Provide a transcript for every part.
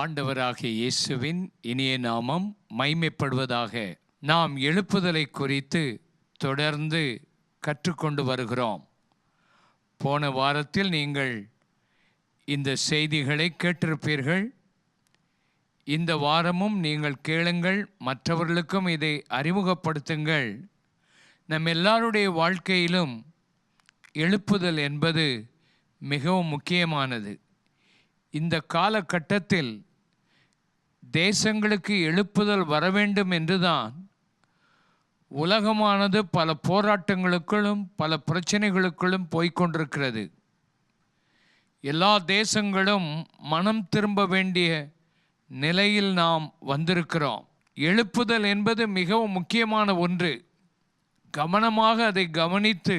ஆண்டவராகிய இயேசுவின் இனிய நாமம் மைமைப்படுவதாக நாம் எழுப்புதலை குறித்து தொடர்ந்து கற்றுக்கொண்டு வருகிறோம். போன வாரத்தில் நீங்கள் இந்த செய்திகளை கேட்டிருப்பீர்கள். இந்த வாரமும் நீங்கள் கேளுங்கள் மற்றவர்களுக்கும் இதை அறிமுகப்படுத்துங்கள். நம் எல்லாருடைய வாழ்க்கையிலும் எழுப்புதல் என்பது மிகவும் முக்கியமானது. இந்த காலகட்டத்தில் தேசங்களுக்கு எழுப்புதல் வர வேண்டும் என்றுதான். உலகமானது பல போராட்டங்களுக்குள்ளும் பல பிரச்சனைகளுக்குள்ளும் போய்கொண்டிருக்கிறது எல்லா தேசங்களும் மனம் திரும்ப வேண்டிய நிலையில் நாம் வந்திருக்கிறோம். எழுப்புதல் என்பது மிகவும் முக்கியமான ஒன்று. கவனமாக அதை கவனித்து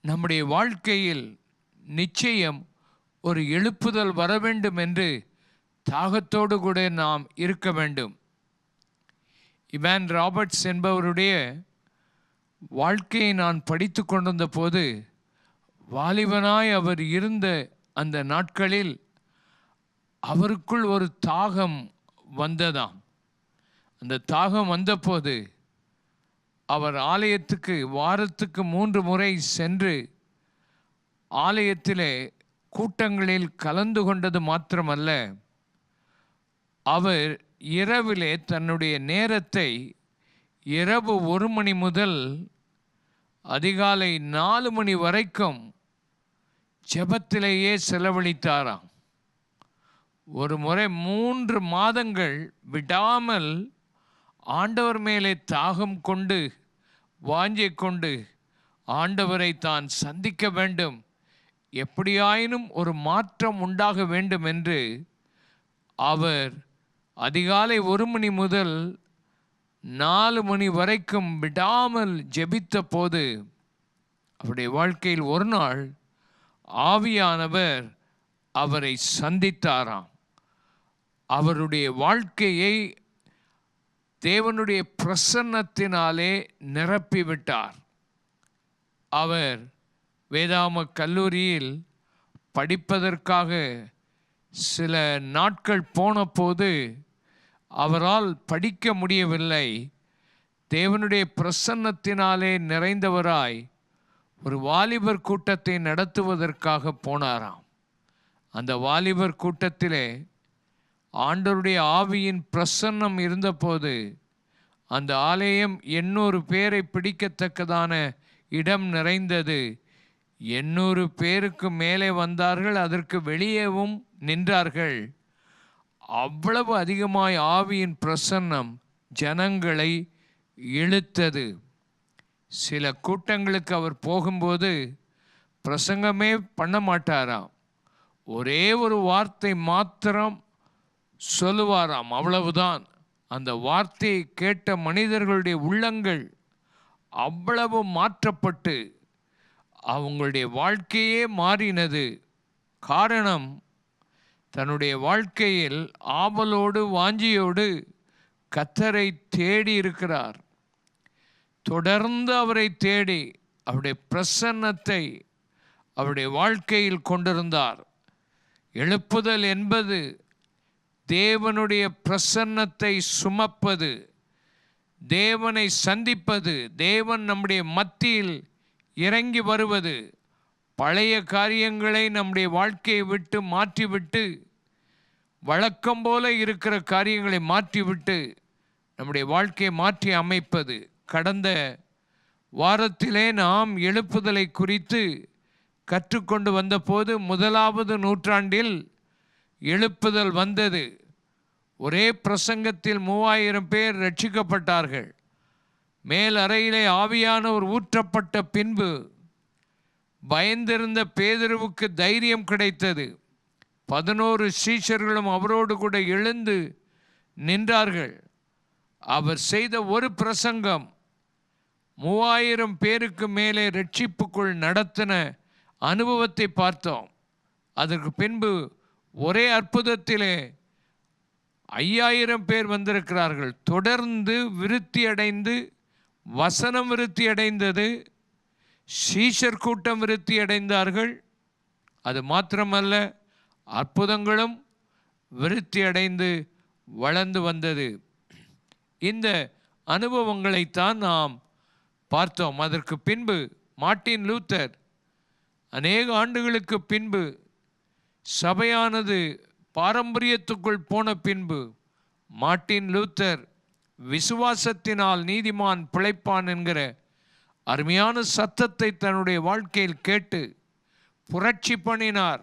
நம்முடைய வாழ்க்கையில் நிச்சயம் ஒரு எழுப்புதல் வர வேண்டும் என்று தாகத்தோடு கூட நாம் இருக்க வேண்டும். இவான் ராபர்ட்ஸ் என்பவருடைய வாழ்க்கையை நான் படித்து கொண்டிருந்த போது வாலிபனாய் அவர் இருந்த அந்த நாட்களில் அவருக்குள் ஒரு தாகம் வந்ததாம். அந்த தாகம் வந்தபோது அவர் ஆலயத்துக்கு வாரத்துக்கு மூன்று முறை சென்று ஆலயத்திலே கூட்டங்களில் கலந்து கொண்டது மாத்திரமல்ல அவர் இரவிலே தன்னுடைய நேரத்தை இரவு ஒரு மணி முதல் அதிகாலை நாலு மணி வரைக்கும் ஜெபத்திலேயே செலவழித்தாராம். ஒரு முறை மூன்று மாதங்கள் விடாமல் ஆண்டவர் மேலே தாகம் கொண்டு வாஞ்சை கொண்டு ஆண்டவரை தான் சந்திக்க வேண்டும். எப்படியாயினும் ஒரு மாற்றம் உண்டாக வேண்டும் என்று அவர் அதிகாலை ஒரு மணி முதல் நாலு மணி வரைக்கும் விடாமல் ஜெபித்த போது அவருடைய வாழ்க்கையில் ஒரு நாள் ஆவியானவர் அவரை சந்தித்தாராம். அவருடைய வாழ்க்கையை தேவனுடைய பிரசன்னத்தினாலே நிரப்பிவிட்டார். அவர் வேதாம கல்லூரியில் படிப்பதற்காக சில நாட்கள் போனபோது அவரால் படிக்க முடியவில்லை. தேவனுடைய பிரசன்னத்தினாலே நிறைந்தவராய் ஒரு வாலிபர் கூட்டத்தை நடத்துவதற்காக போனாராம். அந்த வாலிபர் கூட்டத்திலே ஆண்டருடைய ஆவியின் பிரசன்னம் இருந்தபோது அந்த ஆலயம் எண்ணூறு பேரை பிடிக்கத்தக்கதான இடம் நிறைந்தது. எண்ணூறு பேருக்கு மேலே வந்தார்கள் அதற்கு வெளியேவும் நின்றார்கள். அவ்வளவு அதிகமாய் ஆவியின் பிரசன்னம் ஜனங்களை இழுத்தது. சில கூட்டங்களுக்கு அவர் போகும்போது பிரசங்கமே பண்ண மாட்டாராம். ஒரே ஒரு வார்த்தை மாத்திரம் சொல்லுவாராம். அவ்வளவுதான். அந்த வார்த்தையை கேட்ட மனிதர்களுடைய உள்ளங்கள் அவ்வளவு மாற்றப்பட்டு அவங்களுடைய வாழ்க்கையே மாறினது. காரணம் தன்னுடைய வாழ்க்கையில் ஆவலோடு வாஞ்சியோடு கத்தரை தேடி இருக்கிறார். தொடர்ந்து அவரை தேடி அவருடைய பிரசன்னத்தை அவருடைய வாழ்க்கையில் கொண்டிருந்தார். எழுப்புதல் என்பது தேவனுடைய பிரசன்னத்தை சுமப்பது தேவனை சந்திப்பது தேவன் நம்முடைய மத்தியில் இறங்கி வருவது பழைய காரியங்களை நம்முடைய வாழ்க்கையை விட்டு மாற்றிவிட்டு வழக்கம் போல இருக்கிற காரியங்களை மாற்றிவிட்டு நம்முடைய வாழ்க்கையை மாற்றி அமைப்பது. கடந்த வாரத்திலே நாம் எழுப்புதலை குறித்து கற்றுக்கொண்டு வந்தபோது முதலாவது நூற்றாண்டில் எழுப்புதல் வந்தது. ஒரே பிரசங்கத்தில் மூவாயிரம் பேர் ரட்சிக்கப்பட்டார்கள். மேல் அறையிலே ஆவியானவர் ஊற்றப்பட்ட பின்பு பயந்திருந்த பேதருவுக்கு தைரியம் கிடைத்தது. பதினோரு சீஷர்களும் அவரோடு கூட எழுந்து நின்றார்கள். அவர் செய்த ஒரு பிரசங்கம் மூவாயிரம் பேருக்கு மேலே ரட்சிப்புக்குள் நடத்தின அனுபவத்தை பார்த்தோம். அதற்கு பின்பு ஒரே அற்புதத்திலே ஐயாயிரம் பேர் வந்திருக்கிறார்கள். தொடர்ந்து விருத்தி அடைந்து வசனம் விருத்தி அடைந்தது சீஷர் கூட்டம் விருத்தி அடைந்தார்கள். அது மாத்திரமல்ல அற்புதங்களும் விருத்தியடைந்து வளர்ந்து வந்தது. இந்த அனுபவங்களைத்தான் நாம் பார்த்தோம். அதற்கு பின்பு மார்ட்டின் லூத்தர் அநேக ஆண்டுகளுக்கு பின்பு சபையானது பாரம்பரியத்துக்குள் போன பின்பு மார்ட்டின் லூத்தர் விசுவாசத்தினால் நீதிமான் பிழைப்பான் என்கிற அருமையான சத்தத்தை தன்னுடைய வாழ்க்கையில் கேட்டு புரட்சி பண்ணினார்.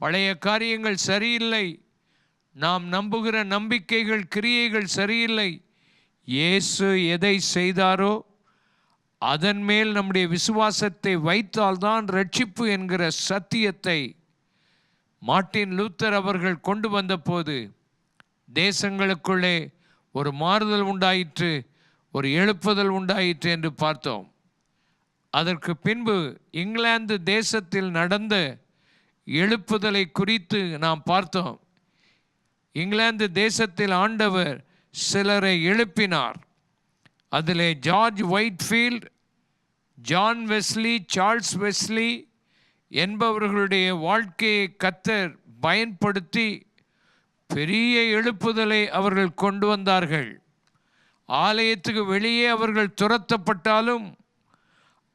பழைய காரியங்கள் சரியில்லை. நாம் நம்புகிற நம்பிக்கைகள் கிரியைகள் சரியில்லை. இயேசு எதை செய்தாரோ அதன் மேல் நம்முடைய விசுவாசத்தை வைத்தால்தான் ரட்சிப்பு என்கிற சத்தியத்தை மார்ட்டின் லூத்தர் அவர்கள் கொண்டு வந்தபோது தேசங்களுக்குள்ளே ஒரு மாறுதல் உண்டாயிற்று ஒரு எழுப்புதல் உண்டாயிற்று என்று பார்த்தோம். அதற்கு பின்பு இங்கிலாந்து தேசத்தில் நடந்த எழுப்புதலை குறித்து நாம் பார்த்தோம். இங்கிலாந்து தேசத்தில் ஆண்டவர் சிலரை எழுப்பினார். அதிலே George Whitefield John Wesley Charles Wesley என்பவர்களுடைய வாழ்க்கையை கத்தர் பயன்படுத்தி பெரிய எழுப்புதலை அவர்கள் கொண்டு வந்தார்கள். ஆலயத்துக்கு வெளியே அவர்கள் துரத்தப்பட்டாலும்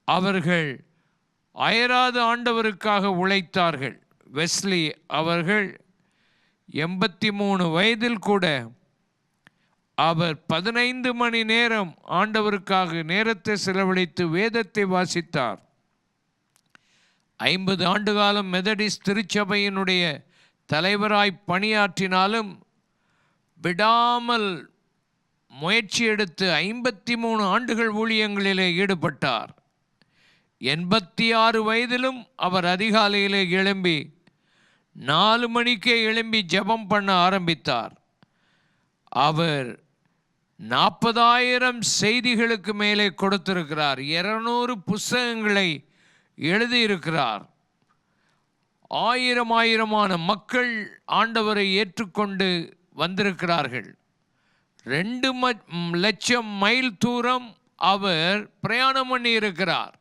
அவர்கள் அயராத ஆண்டவருக்காக உழைத்தார்கள். வெஸ்லி அவர்கள் எண்பத்தி மூணு வயதில் கூட அவர் பதினைந்து மணி நேரம் ஆண்டவருக்காக நேரத்தை செலவழித்து வேதத்தை வாசித்தார். ஐம்பது ஆண்டு காலம் மெதடிஸ் திருச்சபையினுடைய தலைவராய் பணியாற்றினாலும் விடாமல் முயற்சி எடுத்து ஐம்பத்தி மூணு ஆண்டுகள் ஊழியங்களிலே ஈடுபட்டார். எண்பத்தி ஆறு வயதிலும் அவர் அதிகாலையிலே எழும்பி நாலு மணிக்கே எழும்பி ஜெபம் பண்ண ஆரம்பித்தார். அவர் நாற்பதாயிரம் செய்திகளுக்கு மேலே கொடுத்திருக்கிறார். இருநூறு புஸ்தகங்களை எழுதியிருக்கிறார். ஆயிரம் ஆயிரமான மக்கள் ஆண்டவரை ஏற்றுக்கொண்டு வந்திருக்கிறார்கள். ரெண்டு ம- லட்சம் மைல் தூரம் அவர் பிரயாணம் பண்ணி இருக்கிறார்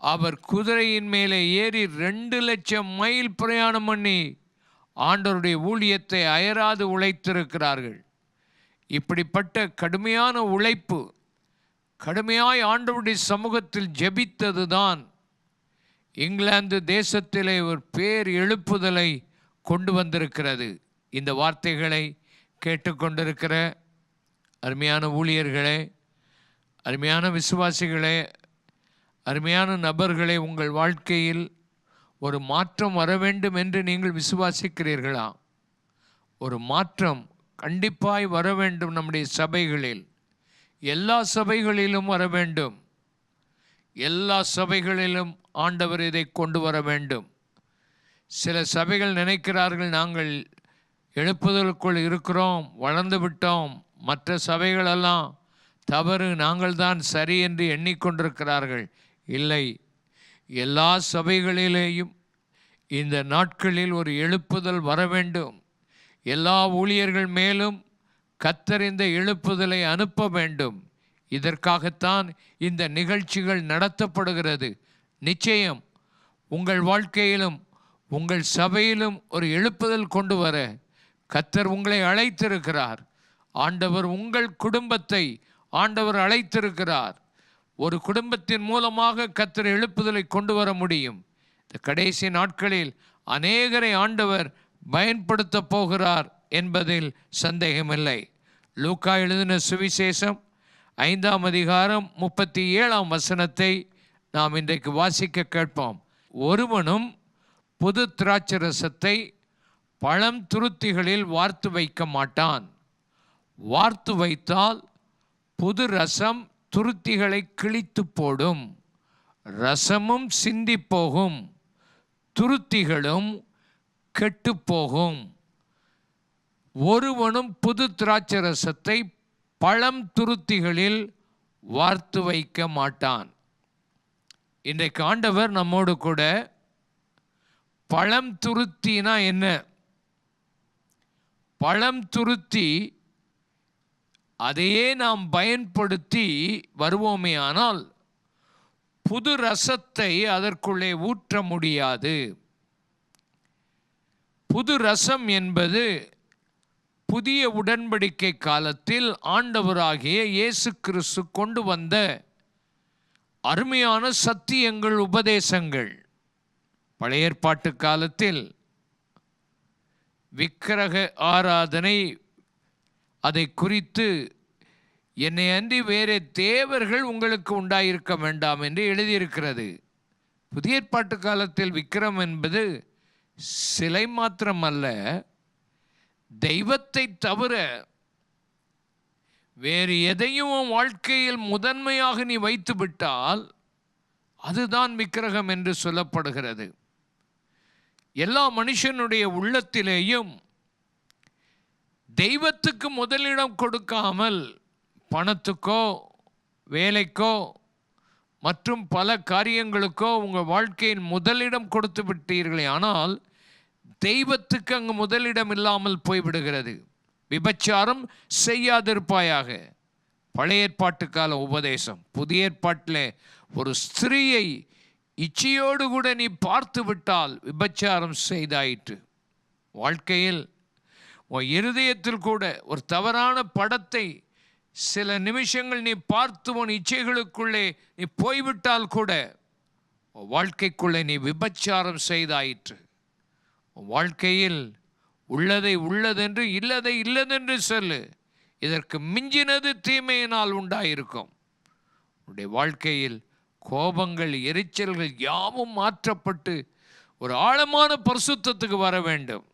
அவர் குதிரையின் மேலே ஏறி ரெண்டு லட்சம் மைல் பிரயாணம் பண்ணி ஆண்டவருடைய ஊழியத்தை அயராது உழைத்திருக்கிறார்கள். இப்படிப்பட்ட கடுமையான உழைப்பு கடுமையாய் ஆண்டவருடைய சமூகத்தில் ஜபித்தது தான் இங்கிலாந்து தேசத்திலே ஒரு பேர் எழுப்புதலை கொண்டு வந்திருக்கிறது. இந்த வார்த்தைகளை கேட்டுக்கொண்டிருக்கிற அருமையான ஊழியர்களே அருமையான விசுவாசிகளே அருமையான நபர்களை உங்கள் வாழ்க்கையில் ஒரு மாற்றம் வர வேண்டும் என்று நீங்கள் விசுவாசிக்கிறீர்களா? ஒரு மாற்றம் கண்டிப்பாய் வர வேண்டும் நம்முடைய சபைகளில். எல்லா சபைகளிலும் வர வேண்டும். எல்லா சபைகளிலும் ஆண்டவர் இதை கொண்டு வர வேண்டும். சில சபைகள் நினைக்கிறார்கள் நாங்கள் எழுப்புதலுக்குள் இருக்கிறோம் வளர்ந்து விட்டோம். மற்ற சபைகளெல்லாம் தவறு நாங்கள் தான் சரி என்று எண்ணிக்கொண்டிருக்கிறார்கள். இல்லை. எல்லா சபைகளிலேயும் இந்த நாட்களில் ஒரு எழுப்புதல் வர வேண்டும். எல்லா ஊழியர்கள் மேலும் கத்தர் இந்த எழுப்புதலை அனுப்ப வேண்டும். இதற்காகத்தான் இந்த நிகழ்ச்சிகள் நடத்தப்படுகிறது. நிச்சயம் உங்கள் வாழ்க்கையிலும் உங்கள் சபையிலும் ஒரு எழுப்புதல் கொண்டு வர கத்தர் உங்களை அழைத்திருக்கிறார். ஆண்டவர் உங்கள் குடும்பத்தை ஆண்டவர் அழைத்திருக்கிறார். ஒரு குடும்பத்தின் மூலமாக கத்தர் எழுப்புதலை கொண்டு வர முடியும். இந்த கடைசி நாட்களில் அநேகரை ஆண்டவர் பயன்படுத்த போகிறார் என்பதில் சந்தேகமில்லை. லூக்கா எழுதின சுவிசேஷம் ஐந்தாம் அதிகாரம் முப்பத்தி ஏழாம் வசனத்தை நாம் இன்றைக்கு வாசிக்க கேட்போம். ஒருவனும் புது திராட்சரசத்தை பழம் துருத்திகளில் வார்த்து வைக்க மாட்டான். வார்த்து வைத்தால் புது ரசம் துருத்திகளை கிழித்து போடும். ரசமும் சிந்தி போகும். துருத்திகளும் கெட்டு போகும். ஒருவனும் புது திராட்சை ரசத்தை பழம் துருத்திகளில் வார்த்து வைக்க மாட்டான். இன்றைக்கு ஆண்டவர் நம்மோடு கூட பழம் துருத்தினா என்ன? பழம் துருத்தி அதையே நாம் பயன்படுத்தி வருவோமே ஆனால் புது ரசத்தை அதற்குள்ளே ஊற்ற முடியாது. புது ரசம் என்பது புதிய உடன்படிக்கை காலத்தில் ஆண்டவராகிய இயேசு கிறிஸ்து கொண்டு வந்த அருமையான சத்தியங்கள் உபதேசங்கள். பழைய ஏற்பாட்டு காலத்தில் விக்கிரக ஆராதனை அதை குறித்து என்னை அன்றி வேறே தேவர்கள் உங்களுக்கு உண்டாயிருக்க வேண்டாம் என்று எழுதியிருக்கிறது. புதிய ஏற்பாட்டு காலத்தில் விக்கிரம் என்பது சிலை மாத்திரமல்ல தெய்வத்தை தவிர வேறு எதையும் உன் வாழ்க்கையில் முதன்மையாக நீ வைத்து விட்டால் அதுதான் விக்கிரகம் என்று சொல்லப்படுகிறது. எல்லா மனுஷனுடைய உள்ளத்திலேயும் தெய்வத்துக்கு முதலிடம் கொடுக்காமல் பணத்துக்கோ வேலைக்கோ மற்றும் பல காரியங்களுக்கோ உங்கள் வாழ்க்கையின் முதலிடம் கொடுத்து விட்டீர்களே ஆனால் தெய்வத்துக்கு அங்கு முதலிடம் இல்லாமல் போய்விடுகிறது. விபச்சாரம் செய்யாதிருப்பாயாக. பழைய ஏற்பாட்டு கால உபதேசம். புதிய ஏற்பாட்டில் ஒரு ஸ்திரீயை இச்சையோடு கூட நீ பார்த்து விட்டால் விபச்சாரம் செய்தாயிற்று. வாழ்க்கையில் உன் இருதயத்தில் கூட ஒரு தவறான படத்தை சில நிமிஷங்கள் நீ பார்த்து உன் இச்சைகளுக்குள்ளே நீ போய்விட்டால் கூட உன் வாழ்க்கைக்குள்ளே நீ விபச்சாரம் செய்தாயிற்று. உன் வாழ்க்கையில் உள்ளதை உள்ளதென்று இல்லதை இல்லதென்று சொல்லு. இதற்கு மிஞ்சினது தீமையினால் உண்டாயிருக்கும். உன்னுடைய வாழ்க்கையில் கோபங்கள் எரிச்சல்கள் யாவும் மாற்றப்பட்டு ஒரு ஆழமான பரிசுத்தத்துக்கு வர வேண்டும்.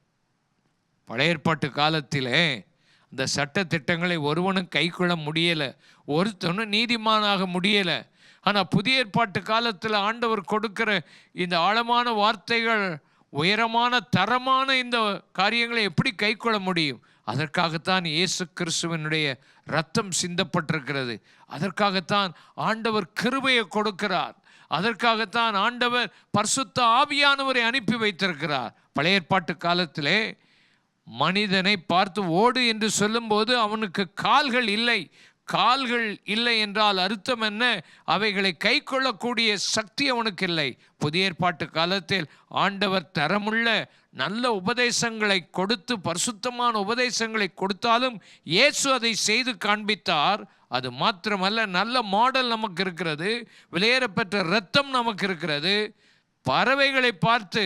பழைய ஏற்பாட்டு காலத்திலே அந்த சட்ட திட்டங்களை ஒருவனும் கைக்கொள்ள முடியலை ஒருத்தனும் நீதிமானாக முடியலை. ஆனால் புதிய ஏற்பாட்டு காலத்தில் ஆண்டவர் கொடுக்கிற இந்த ஆழமான வார்த்தைகள் உயரமான தரமான இந்த காரியங்களை எப்படி கைக்கொள்ள முடியும்? அதற்காகத்தான் இயேசு கிறிஸ்துவனுடைய ரத்தம் சிந்தப்பட்டிருக்கிறது. அதற்காகத்தான் ஆண்டவர் கிருபையை கொடுக்கிறார். அதற்காகத்தான் ஆண்டவர் பர்சுத்த ஆவியானவரை அனுப்பி வைத்திருக்கிறார். பழைய ஏற்பாட்டு காலத்திலே மனிதனை பார்த்து ஓடு என்று சொல்லும்போது அவனுக்கு கால்கள் இல்லை. கால்கள் இல்லை என்றால் அர்த்தம் என்ன? அவைகளை கை கொள்ளக்கூடிய சக்தி அவனுக்கு இல்லை. புதிய ஏற்பாட்டு காலத்தில் ஆண்டவர் தரமுள்ள நல்ல உபதேசங்களை கொடுத்து பரிசுத்தமான உபதேசங்களை கொடுத்தாலும் இயேசு அதை செய்து காண்பித்தார். அது மாத்திரமல்ல நல்ல மாடல் நமக்கு இருக்கிறது. விலையேறப்பெற்ற இரத்தம் நமக்கு இருக்கிறது. பறவைகளை பார்த்து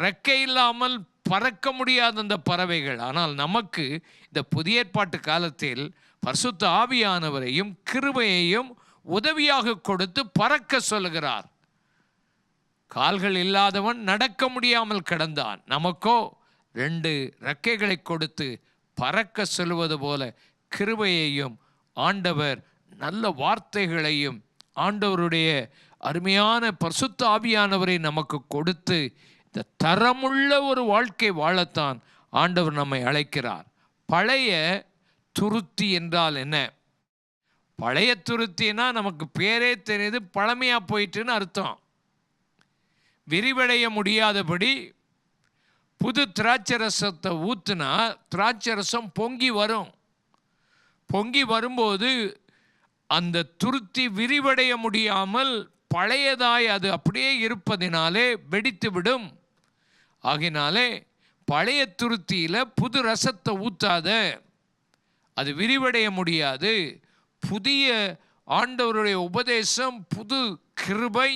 ரெக்கை இல்லாமல் பறக்க முடியாத அந்த பறவைகள். ஆனால் நமக்கு இந்த புதிய ஏற்பாட்டு காலத்தில் பரிசுத்த ஆவியானவரையும் கிருபையையும் உதவியாக கொடுத்து பறக்க சொல்லுகிறார். கால்கள் இல்லாதவன் நடக்க முடியாமல் கிடந்தான். நமக்கோ ரெண்டு ரெக்கைகளை கொடுத்து பறக்க சொல்வது போல கிருபையையும் ஆண்டவர் நல்ல வார்த்தைகளையும் ஆண்டவருடைய அருமையான பரிசுத்த ஆவியானவரை நமக்கு கொடுத்து இந்த தரமுள்ள ஒரு வாழ்க்கை வாழத்தான் ஆண்டவர் நம்மை அழைக்கிறார். பழைய துருத்தி என்றால் என்ன? பழைய துருத்தினா நமக்கு பேரே தெரியுது பழமையாக போயிட்டுன்னு அர்த்தம். விரிவடைய முடியாதபடி புது திராட்சை ரசத்தை ஊற்றுனா திராட்சை ரசம் பொங்கி வரும். பொங்கி வரும்போது அந்த துருத்தி விரிவடைய முடியாமல் பழையதாய் அது அப்படியே இருப்பதினாலே வெடித்துவிடும். ஆகினாலே பழைய துருத்தியில் புது ரசத்தை ஊற்றாத அது விரிவடைய முடியாது. புதிய ஆண்டவருடைய உபதேசம் புது கிருபை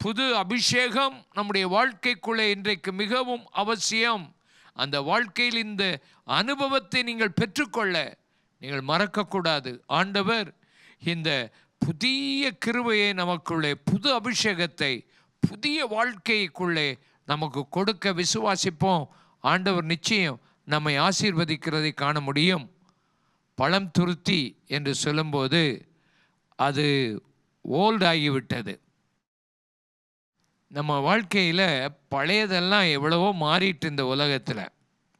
புது அபிஷேகம் நம்முடைய வாழ்க்கைக்குள்ளே இன்றைக்கு மிகவும் அவசியம். அந்த வாழ்க்கையில் இந்த அனுபவத்தை நீங்கள் பெற்றுக்கொள்ள நீங்கள் மறக்கக்கூடாது. ஆண்டவர் இந்த புதிய கிருபையை நமக்குள்ளே புது அபிஷேகத்தை புதிய வாழ்க்கைக்குள்ளே நமக்கு கொடுக்க விசுவாசிப்போம். ஆண்டவர் நிச்சயம் நம்மை ஆசீர்வதிக்கிறதை காண முடியும். பழம் துருத்தி என்று சொல்லும்போது அது ஓல்ட் ஆகிவிட்டது. நம்ம வாழ்க்கையில் பழையதெல்லாம் எவ்வளவோ மாறிட்டு இந்த உலகத்தில்.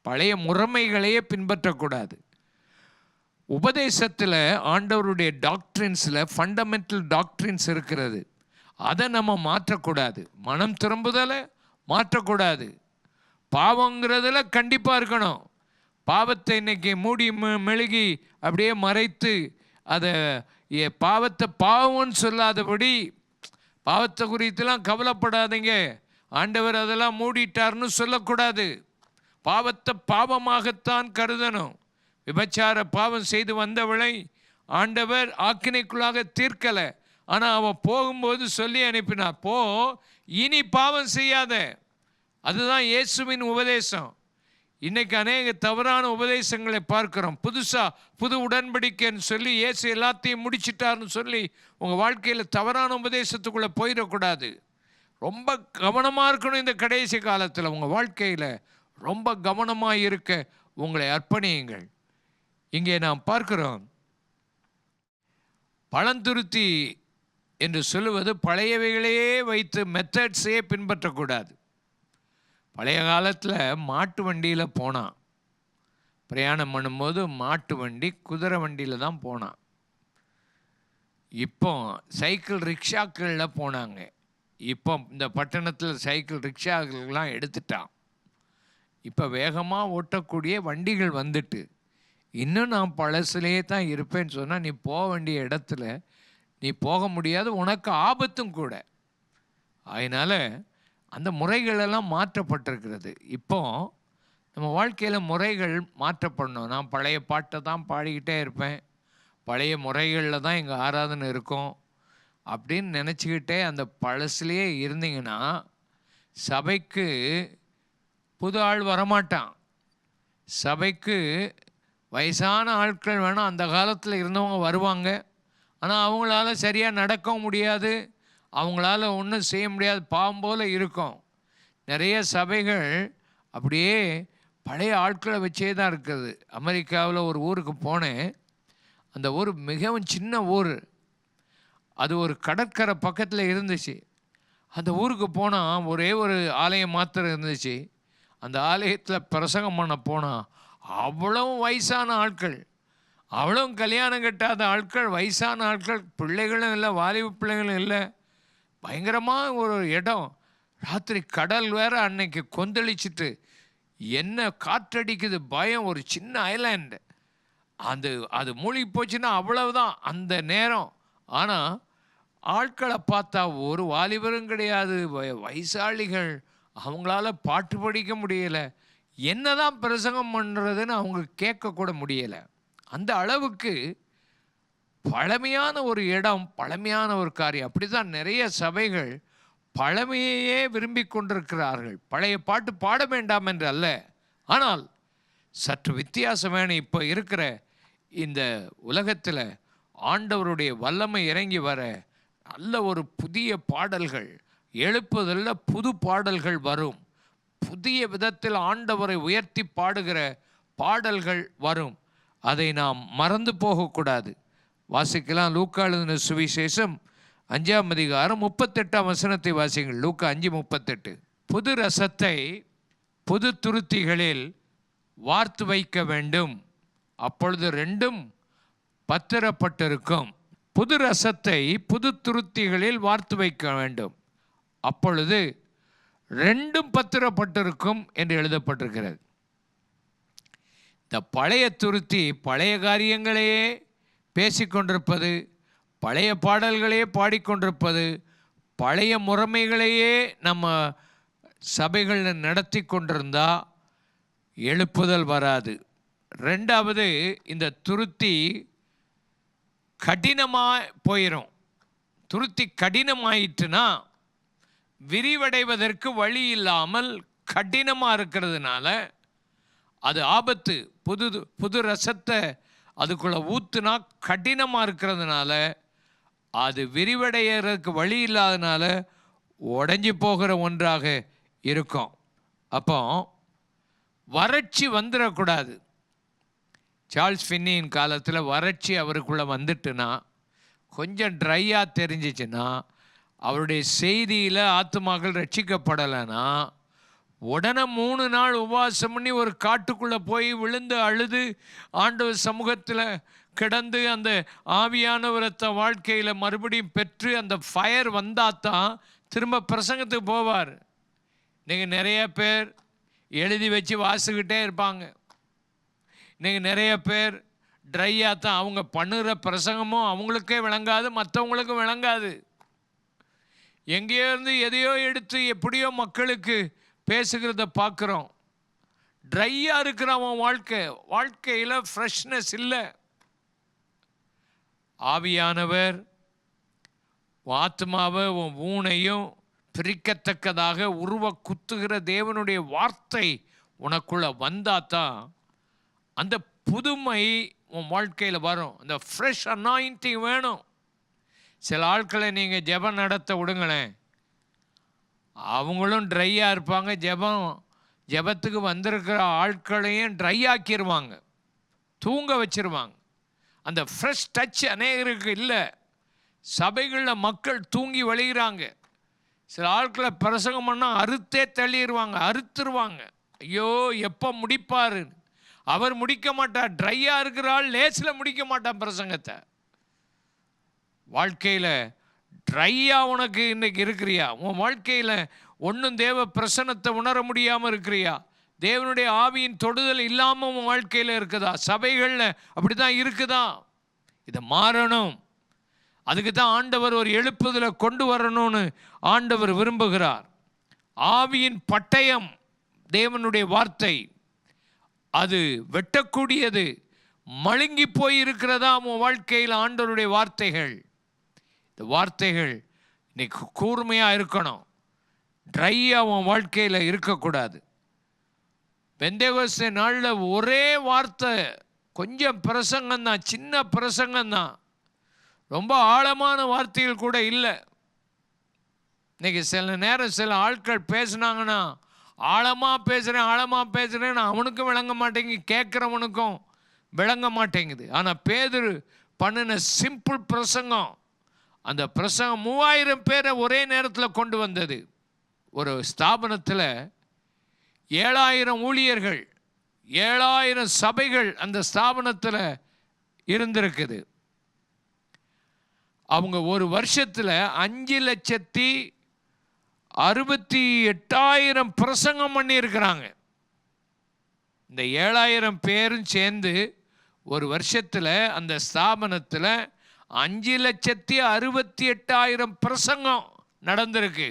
பழைய முறைமைகளையே பின்பற்றக்கூடாது. உபதேசத்தில் ஆண்டவருடைய டாக்ட்ரின்ஸில் ஃபண்டமெண்டல் டாக்ட்ரின்ஸ் இருக்கிறது. அதை நம்ம மாற்றக்கூடாது. மனம் திரும்புதலை மாற்றக்கூடாது. பாவங்கிறதுல கண்டிப்பாக இருக்கணும். பாவத்தை இன்னைக்கு மூடி மெழுகி அப்படியே மறைத்து அதை எ- பாவத்தை பாவம்னு சொல்லாதபடி பாவத்தை குறித்துலாம் கவலைப்படாதீங்க. ஆண்டவர் அதெல்லாம் மூடிட்டார்னு சொல்லக்கூடாது. பாவத்தை பாவமாகத்தான் கருதணும். விபச்சார பாவம் செய்து வந்தவளை ஆண்டவர் ஆக்கினைக்குள்ளாக தீர்க்கலை. ஆனால் அவன் போகும்போது சொல்லி அனுப்பினா போ இனி பாவம் செய்யாத. அதுதான் இயேசுவின் உபதேசம். இன்னைக்கு அநேக தவறான உபதேசங்களை பார்க்குறோம். புதுசாக புது உடன்படிக்கைன்னு சொல்லி இயேசு எல்லாத்தையும் முடிச்சிட்டார்னு சொல்லி உங்கள் வாழ்க்கையில் தவறான உபதேசத்துக்குள்ளே போயிடக்கூடாது. ரொம்ப கவனமாக இருக்கணும் இந்த கடைசி காலத்தில். உங்கள் வாழ்க்கையில் ரொம்ப கவனமாக இருக்க உங்களை அர்ப்பணியுங்கள். இங்கே நாம் பார்க்கிறோம். பழந்துருத்தி என்று சொல்லுவது பழையவைகளையே வைத்து மெத்தட்ஸையே பின்பற்றக்கூடாது. பழைய காலத்தில் மாட்டு வண்டியில் போனான். பிரயாணம் பண்ணும்போது மாட்டு வண்டி குதிரை வண்டியில் தான் போனான். இப்போ சைக்கிள் ரிக்ஷாக்களில் போனாங்க. இப்போ இந்த பட்டணத்தில் சைக்கிள் ரிக்ஷாக்கள்லாம் எடுத்துட்டான். இப்போ வேகமாக ஓட்டக்கூடிய வண்டிகள் வந்துட்டு இன்னும் நான் பழசுலேயே தான் இருப்பேன்னு சொன்னால் நீ போக வேண்டிய இடத்துல நீ போக முடியாது உனக்கு ஆபத்தும் கூட. அதனால் அந்த முறைகளெல்லாம் மாற்றப்பட்டிருக்கிறது. இப்போ நம்ம வாழ்க்கையில் முறைகள் மாற்றப்படணும். நான் பழைய பாட்டை தான் பாடிக்கிட்டே இருப்பேன். பழைய முறைகளில் தான் எங்கள் ஆராதனை இருக்கும். அப்படின்னு நினச்சிக்கிட்டே அந்த பழசுலேயே இருந்தீங்கன்னா சபைக்கு புது ஆள் வரமாட்டான். சபைக்கு வயசான ஆட்கள் வேணால் அந்த காலத்தில் இருந்தவங்க வருவாங்க. ஆனால் அவங்களால சரியாக நடக்கவும் முடியாது. அவங்களால ஒன்றும் செய்ய முடியாது. பாவம் போல் இருக்கும். நிறைய சபைகள் அப்படியே பழைய ஆட்களை வச்சே தான் இருக்குது. அமெரிக்காவில் ஒரு ஊருக்கு போனேன். அந்த ஊர் மிகவும் சின்ன ஊர். அது ஒரு கடற்கரை பக்கத்தில் இருந்துச்சு. அந்த ஊருக்கு போனால் ஒரே ஒரு ஆலயம் மாத்திரம் இருந்துச்சு. அந்த ஆலயத்தில் பிரசங்கம் பண்ண போனால் அவ்வளவும் வயசான ஆட்கள். அவளும் கல்யாணம் கட்டாத ஆட்கள் வயசான ஆட்கள் பிள்ளைகளும் இல்லை வாலிப பிள்ளைகளும் இல்லை. பயங்கரமாக ஒரு இடம். ராத்திரி கடல் வேற அன்னைக்கு கொந்தளிச்சிட்டு என்ன காற்றடிக்குது பயம் ஒரு சின்ன ஐலாண்டு அந்த அது மூழ்கி போச்சுன்னா அவ்வளவுதான் அந்த நேரம். ஆனால் ஆட்களை பார்த்தா ஒரு வாலிபரும் கிடையாது. வயசாளிகள் அவங்களால பாட்டு படிக்க முடியலை. என்னதான் பிரசங்கம் பண்ணுறதுன்னு அவங்க கேட்கக்கூட முடியலை. அந்த அளவுக்கு பழமையான ஒரு இடம் பழமையான ஒரு காரியம். அப்படி தான் நிறைய சபைகள் பழமையையே விரும்பி கொண்டிருக்கிறார்கள். பழைய பாட்டு பாட வேண்டாம் என்று அல்ல. ஆனால் சற்று வித்தியாசமான இப்போ இருக்கிற இந்த உலகத்தில் ஆண்டவருடைய வல்லமை இறங்கி வர நல்ல ஒரு புதிய பாடல்கள் எழுப்புதல்ல புது பாடல்கள் வரும். புதிய விதத்தில் ஆண்டவரை உயர்த்தி பாடுகிற பாடல்கள் வரும். அதை நாம் மறந்து போகக்கூடாது. வாசிக்கலாம் லூக்கா எழுதின சுவிசேஷம் அஞ்சாம் அதிகாரம் முப்பத்தெட்டாம் வசனத்தை வாசிங்கள் லூக்கா அஞ்சு முப்பத்தெட்டு. புது ரசத்தை புது துருத்திகளில் வார்த்து வைக்க வேண்டும். அப்பொழுது ரெண்டும் பத்திரப்பட்டிருக்கும். புது ரசத்தை புது துருத்திகளில் வார்த்து வைக்க வேண்டும். அப்பொழுது ரெண்டும் பத்திரப்பட்டிருக்கும் என்று எழுதப்பட்டிருக்கிறது. இந்த பழைய துருத்தி பழைய காரியங்களையே பேசிக்கொண்டிருப்பது பழைய பாடல்களையே பாடிக்கொண்டிருப்பது பழைய முறைமைகளையே நம்ம சபைகளில் நடத்தி கொண்டிருந்தால் எழுப்புதல் வராது. ரெண்டாவது இந்த துருத்தி கடினமாக போயிடும் துருத்தி கடினமாயிட்டுனா விரிவடைவதற்கு வழி இல்லாமல் கடினமாக இருக்கிறதுனால அது ஆபத்து. புது புது ரசத்தை அதுக்குள்ளே ஊற்றுனா கடினமாக இருக்கிறதுனால அது விரிவடைகிறதுக்கு வழி இல்லாதனால உடஞ்சி போகிற ஒன்றாக இருக்கும். அப்போ வறட்சி வந்துடக்கூடாது. சார்ல்ஸ் ஃபின்னியின் காலத்தில் வறட்சி அவருக்குள்ளே வந்துட்டுனா கொஞ்சம் ட்ரையாக தெரிஞ்சிச்சுன்னா அவருடைய செய்தியில் ஆத்துமாக்கள் ரட்சிக்கப்படலைன்னா உடனே மூணு நாள் உபவாசம் பண்ணி ஒரு காட்டுக்குள்ளே போய் விழுந்து அழுது ஆண்டவர் சமூகத்தில் கிடந்து அந்த ஆவியானவரத்தை வாழ்க்கையில் மறுபடியும் பெற்று அந்த ஃபயர் வந்தால் தான் திரும்ப பிரசங்கத்துக்கு போவார். நீங்கள் நிறைய பேர் எழுதி வச்சு வாசிக்கிட்டே இருப்பாங்க. இன்றைக்கி நிறைய பேர் ட்ரையாக தான் அவங்க பண்ணுகிற பிரசங்கமும் அவங்களுக்கே விளங்காது மற்றவங்களுக்கும் விளங்காது. எங்கேயோ இருந்து எதையோ எடுத்து எப்படியோ மக்களுக்கு பேசுகிறத பார்க்குறோம். ட்ரையாக இருக்கிற அவன் வாழ்க்கை. வாழ்க்கையில் ஃப்ரெஷ்னஸ் இல்லை. ஆவியானவர் ஆத்மாவை உன் ஊனையும் பிரிக்கத்தக்கதாக உருவ குத்துகிற தேவனுடைய வார்த்தை உனக்குள்ள வந்தாதான் அந்த புதுமை உன் வாழ்க்கையில் வரும். அந்த ஃப்ரெஷ் அனாயிண்டிங் வேணும். சில ஆட்களை நீங்கள் ஜெபம் நடத்த விடுங்களேன். அவங்களும் ட்ரையாக இருப்பாங்க. ஜெபம் ஜெபத்துக்கு வந்திருக்கிற ஆட்களையும் ட்ரை ஆக்கிடுவாங்க தூங்க வச்சுருவாங்க. அந்த ஃப்ரெஷ் டச் அநேகருக்கு இல்லை. சபைகளில் மக்கள் தூங்கி வழிகிறாங்க சில ஆட்களை பிரசங்கம் பண்ணால் அறுத்தே தள்ளிடுவாங்க அறுத்துருவாங்க. ஐயோ எப்போ முடிப்பார்? அவர் முடிக்க மாட்டார் ட்ரையாக இருக்கிற ஆள் லேசில் முடிக்க மாட்டான் பிரசங்கத்தை. வாழ்க்கையில் ட்ரையாக உனக்கு இன்றைக்கி இருக்கிறியா? உன் வாழ்க்கையில் ஒன்றும் தேவ பிரசன்னத்தை உணர முடியாமல் இருக்கிறியா? தேவனுடைய ஆவியின் தொடுதல் இல்லாமல் உன் வாழ்க்கையில் இருக்குதா? சபைகளில் அப்படி தான் இருக்குதா? இதை மாறணும். அதுக்கு தான் ஆண்டவர் ஒரு எழுப்புதலை கொண்டு வரணும்னு ஆண்டவர் விரும்புகிறார். ஆவியின் பட்டயம் தேவனுடைய வார்த்தை அது வெட்டக்கூடியது மழுங்கி போய் இருக்கிறதா உன் வாழ்க்கையில் ஆண்டவருடைய வார்த்தைகள்? இந்த வார்த்தைகள் இன்னைக்கு கூர்மையாக இருக்கணும். ட்ரையாக உன் வாழ்க்கையில் இருக்கக்கூடாது. பெந்தேகோஸ்தே நாளில் ஒரே வார்த்தை கொஞ்சம் பிரசங்கம்தான் சின்ன பிரசங்கம்தான். ரொம்ப ஆழமான வார்த்தைகள் கூட இல்லை. இன்னைக்கு சில நேரம் சில ஆட்கள் பேசுனாங்கன்னா ஆழமாக பேசுகிறேன் ஆழமாக பேசுகிறேன்னு அவனுக்கும் விளங்க மாட்டேங்குது கேட்குறவனுக்கும் விளங்க மாட்டேங்குது. ஆனால் பேதர் பண்ணின சிம்பிள் பிரசங்கம் அந்த பிரசங்கம் மூவாயிரம் பேரை ஒரே நேரத்தில் கொண்டு வந்தது. ஒரு ஸ்தாபனத்தில் ஏழாயிரம் ஊழியர்கள் ஏழாயிரம் சபைகள் அந்த ஸ்தாபனத்தில் இருந்திருக்குது. அவங்க ஒரு வருஷத்தில் அஞ்சு லட்சத்தி அறுபத்தி எட்டாயிரம் பிரசங்கம் பண்ணியிருக்கிறாங்க. இந்த ஏழாயிரம் பேரும் சேர்ந்து ஒரு வருஷத்தில் அந்த ஸ்தாபனத்தில் அஞ்சு லட்சத்தி அறுபத்தி எட்டாயிரம் பிரசங்கம் நடந்திருக்கு.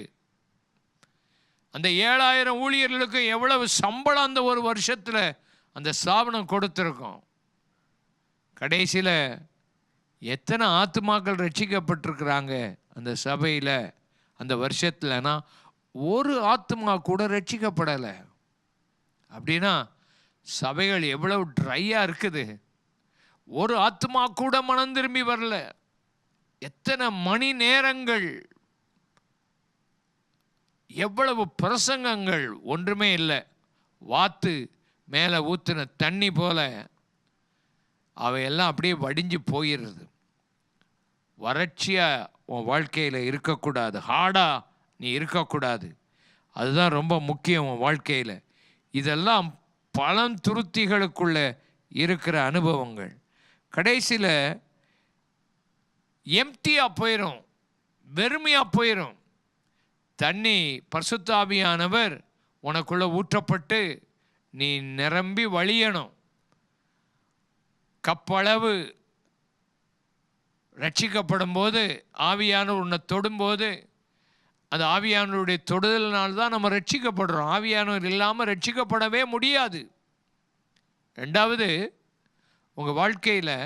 அந்த ஏழாயிரம் ஊழியர்களுக்கு எவ்வளவு சம்பளம் அந்த ஒரு வருஷத்தில் அந்த ஸ்தாபனம் கொடுத்துருக்கோம். கடைசியில் எத்தனை ஆத்துமாக்கள் ரட்சிக்கப்பட்டிருக்கிறாங்க அந்த சபையில் அந்த வருஷத்துலனா ஒரு ஆத்மா கூட ரட்சிக்கப்படலை. அப்படின்னா சபைகள் எவ்வளவு ட்ரையாக இருக்குது. ஒரு ஆத்மா கூட மனம் திரும்பி வரல. எத்தனை மணி நேரங்கள் எவ்வளவு பிரசங்கங்கள் ஒன்றுமே இல்லை. வாத்து மேலே ஊற்றின தண்ணி போல அவையெல்லாம் அப்படியே வடிஞ்சு போயிடுறது. வறட்சியாக உன் வாழ்க்கையில் இருக்கக்கூடாது. ஹார்டாக நீ இருக்கக்கூடாது. அதுதான் ரொம்ப முக்கியம் உன் வாழ்க்கையில். இதெல்லாம் பழம் துருத்திகளுக்குள்ளே இருக்கிற அனுபவங்கள். கடைசியில் எம்டியாக போயிடும் வெறுமையாக போயிடும் தண்ணி பர்சுத்தாபியானவர் உனக்குள்ளே ஊற்றப்பட்டு நீ நிரம்பி வழியணும். கப்பளவு ரட்சிக்கப்படும் போது ஆவியானவர் உன்னை தொடும்போது அந்த ஆவியானவருடைய தொடுதலினால் தான் நம்ம ரட்சிக்கப்படுறோம். ஆவியானவர் இல்லாமல் ரட்சிக்கப்படவே முடியாது. ரெண்டாவது உங்கள் வாழ்க்கையில்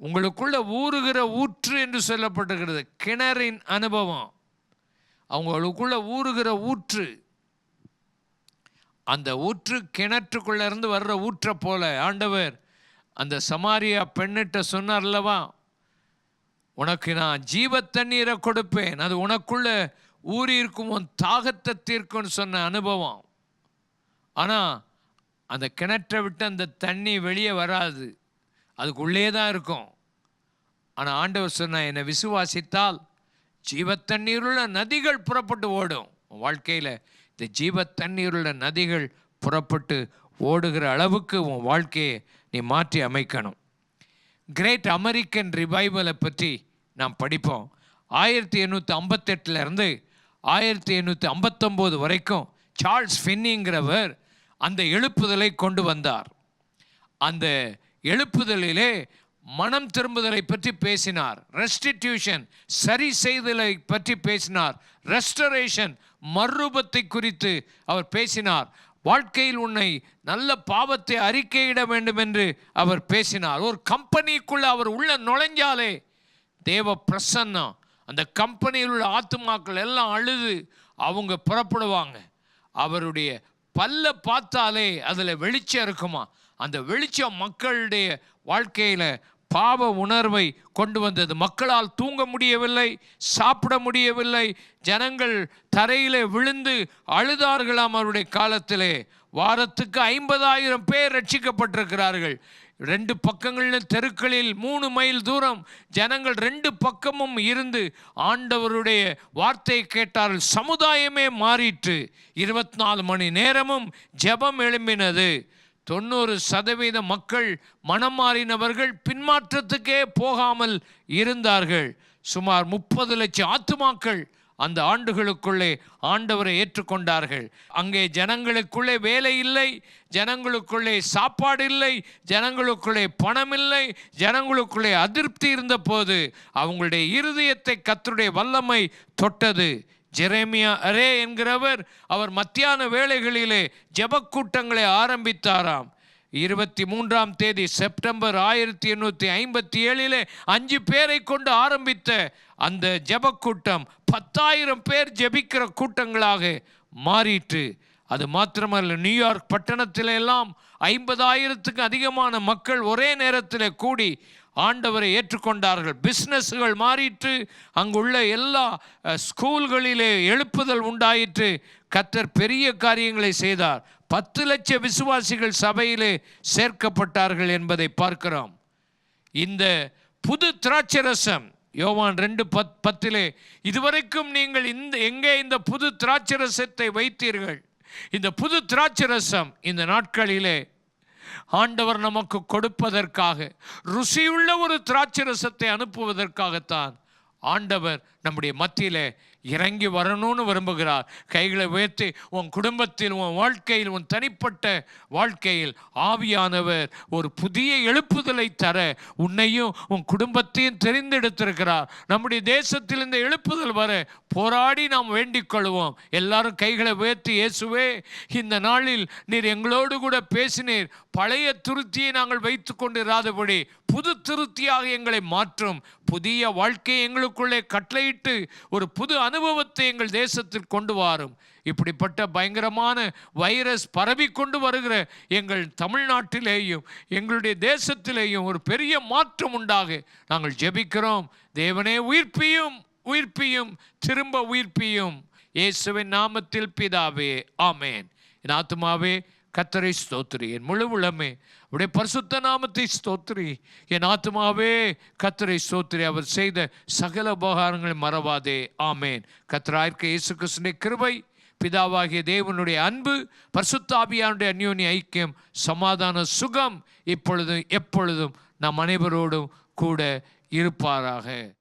உங்களுக்குள்ள ஊறுகிற ஊற்று என்று சொல்லப்பட்டுகிறது கிணறின் அனுபவம். அவங்களுக்குள்ள ஊறுகிற ஊற்று. அந்த ஊற்று கிணற்றுக்குள்ள இருந்து வர்ற ஊற்றை போல. ஆண்டவர் அந்த சமாரியா பெண்ணிட்ட சொன்னார் அல்லவா? உனக்கு நான் ஜீவ தண்ணீரை கொடுப்பேன். அது உனக்குள்ள ஊறி இருக்கும் உன் தாகத்தை தீர்க்கும்னு சொன்ன அனுபவம். ஆனால் அந்த கிணற்றை விட்டு அந்த தண்ணி வெளியே வராது. அதுக்குள்ளே தான் இருக்கும். ஆனால் ஆண்டவர் சொன்ன என்னை விசுவாசித்தால் ஜீவத்தண்ணீருள்ள நதிகள் புறப்பட்டு ஓடும். உன் வாழ்க்கையில் இந்த ஜீவத்தண்ணீருள்ள நதிகள் புறப்பட்டு ஓடுகிற அளவுக்கு உன் வாழ்க்கையை நீ மாற்றி அமைக்கணும். கிரேட் அமெரிக்கன் ரிவைவலை பற்றி நாம் படிப்போம். ஆயிரத்தி எண்ணூற்றி ஐம்பத்தெட்டுலேருந்து ஆயிரத்தி எண்ணூற்றி ஐம்பத்தொம்போது வரைக்கும் சார்ல்ஸ் ஃபின்னிங்கிறவர் அந்த எழுப்புதலை கொண்டு வந்தார். அந்த எழுப்புதலிலே மனம் திரும்புதலை பற்றி பேசினார். ரெஸ்டிடியூஷன் சரி செய்தலை பற்றி பேசினார். ரெஸ்டரேஷன் மறுரூபத்தை குறித்து அவர் பேசினார். வாழ்க்கையில் உன்னை நல்ல பாவத்தை அறிக்கையிட வேண்டும் என்று அவர் பேசினார். ஒரு கம்பெனிக்குள்ள அவர் உள்ள நுழைஞ்சாலே தேவ பிரசன்னம். அந்த கம்பெனியில் உள்ள ஆத்துமாக்கள் எல்லாம் அழுது அவங்க புறப்படுவாங்க. அவருடைய பல்ல பார்த்தாலே அதில் வெளிச்சம் இருக்குமா? அந்த வெளிச்சம் மக்களுடைய வாழ்க்கையில் பாவ உணர்வை கொண்டு வந்தது. மக்களால் தூங்க முடியவில்லை சாப்பிட முடியவில்லை. ஜனங்கள் தரையிலே விழுந்து அழுதார்களாம் அவருடைய காலத்திலே. வாரத்துக்கு ஐம்பதாயிரம் பேர் ரட்சிக்கப்பட்டிருக்கிறார்கள். ரெண்டு பக்கங்களில் தெருக்களில் மூணு மைல் தூரம் ஜனங்கள் ரெண்டு பக்கமும் இருந்து ஆண்டவருடைய வார்த்தையை கேட்டார்கள் சமுதாயமே மாறிற்று. இருபத்தி நாலு மணி நேரமும் ஜெபம் எழும்பினது. தொண்ணூறு சதவீத மக்கள் மனம் மாறினவர்கள் பின்மாற்றத்துக்கே போகாமல் இருந்தார்கள். சுமார் முப்பது லட்சம் ஆத்துமாக்கள் அந்த ஆண்டுகளுக்குள்ளே ஆண்டவரை ஏற்றுக்கொண்டார்கள். அங்கே ஜனங்களுக்குள்ளே வேலை இல்லை ஜனங்களுக்குள்ளே சாப்பாடு இல்லை ஜனங்களுக்குள்ளே பணம் இல்லை ஜனங்களுக்குள்ளே அதிருப்தி இருந்தபோது அவங்களுடைய இருதயத்தை கத்தருடைய வல்லமை தொட்டது. ஜெரேமியா அரே என்கிறவர் அவர் மத்தியான வேளைகளிலே ஜபக்கூட்டங்களை ஆரம்பித்தாராம். இருபத்தி மூன்றாம் தேதி செப்டம்பர் ஆயிரத்தி எண்ணூற்றி ஐம்பத்தி ஏழிலே அஞ்சு பேரை கொண்டு ஆரம்பித்த அந்த ஜெபக்கூட்டம் பத்தாயிரம் பேர் ஜெபிக்கிற கூட்டங்களாக மாறிற்று. அது மாத்திரமல்ல நியூயார்க் பட்டணத்தில எல்லாம் ஐம்பதாயிரத்துக்கு அதிகமான மக்கள் ஒரே நேரத்தில் கூடி ஆண்டவரை ஏற்றுக்கொண்டார்கள். பிஸ்னஸ்கள் மாறிற்று. அங்குள்ள எல்லா ஸ்கூல்களிலே எழுப்புதல் உண்டாயிற்று. கத்தர் பெரிய காரியங்களை செய்தார். பத்து லட்ச விசுவாசிகள் சபையிலே சேர்க்கப்பட்டார்கள் என்பதை பார்க்கிறோம். இந்த புது திராட்சரசம் யோவான் ரெண்டு பத் பத்திலே இதுவரைக்கும் நீங்கள் இந்த எங்கே இந்த புது திராட்சரசத்தை வைத்தீர்கள்? இந்த புது திராட்சரசம் இந்த நாட்களிலே ஆண்டவர் நமக்கு கொடுப்பதற்காக ருசியுள்ள ஒரு திராட்சரசத்தை அனுப்புவதற்காகத்தான் ஆண்டவர் நம்முடைய மத்தியில் இறங்கி வரணும்னு விரும்புகிறார். கைகளை உயர்த்தி உன் குடும்பத்தில் உன் வாழ்க்கையில் உன் தனிப்பட்ட வாழ்க்கையில் ஆவியானவர் ஒரு புதிய எழுப்புதலை தர உன்னையும் உன் குடும்பத்தையும் தெரிந்தெடுத்திருக்கிறார். நம்முடைய தேசத்தில் இந்த எழுப்புதல் வர போராடி நாம் வேண்டிக் கொள்வோம். எல்லாரும் கைகளை உயர்த்தி இயேசுவே இந்த நாளில் நீர் எங்களோடு கூட பேசினீர். பழைய துருத்தியை நாங்கள் வைத்து கொண்டிராதபடி புது திருத்தியாக எங்களை மாற்றும். புதிய வாழ்க்கையை எங்களுக்குள்ளே கட்டளை கட்டளையிட்டு ஒரு புது அனுபவத்தை எங்கள் தேசத்தில் கொண்டு வாரும். இப்படிப்பட்ட பயங்கரமான வைரஸ் பரவி கொண்டு வருகிற எங்கள் தமிழ்நாட்டிலேயும் எங்களுடைய தேசத்திலேயும் ஒரு பெரிய மாற்றம் உண்டாக நாங்கள் ஜெபிக்கிறோம். தேவனே உயிர்ப்பியும் உயிர்ப்பியும் திரும்ப உயிர்ப்பியும். இயேசுவின் நாமத்தில் பிதாவே ஆமேன். என் ஆத்மாவே கத்தரை ஸ்தோத்ரி என் முழு உளமே அவருடைய பரிசுத்த நாமத்தை ஸ்தோத்ரி என் ஆத்துமாவே கத்தரை ஸ்தோத்ரி அவர் செய்த சகல உபகாரங்களை மறவாதே. ஆமேன். கத்தராயிருக்க இயேசு கிறிஸ்துவின் கிருபை பிதாவாகிய தேவனுடைய அன்பு பரிசுத்தாபியானுடைய அந்யோன்ய ஐக்கியம் சமாதான சுகம் இப்பொழுதும் எப்பொழுதும் நம் அனைவரோடும் கூட இருப்பாராக.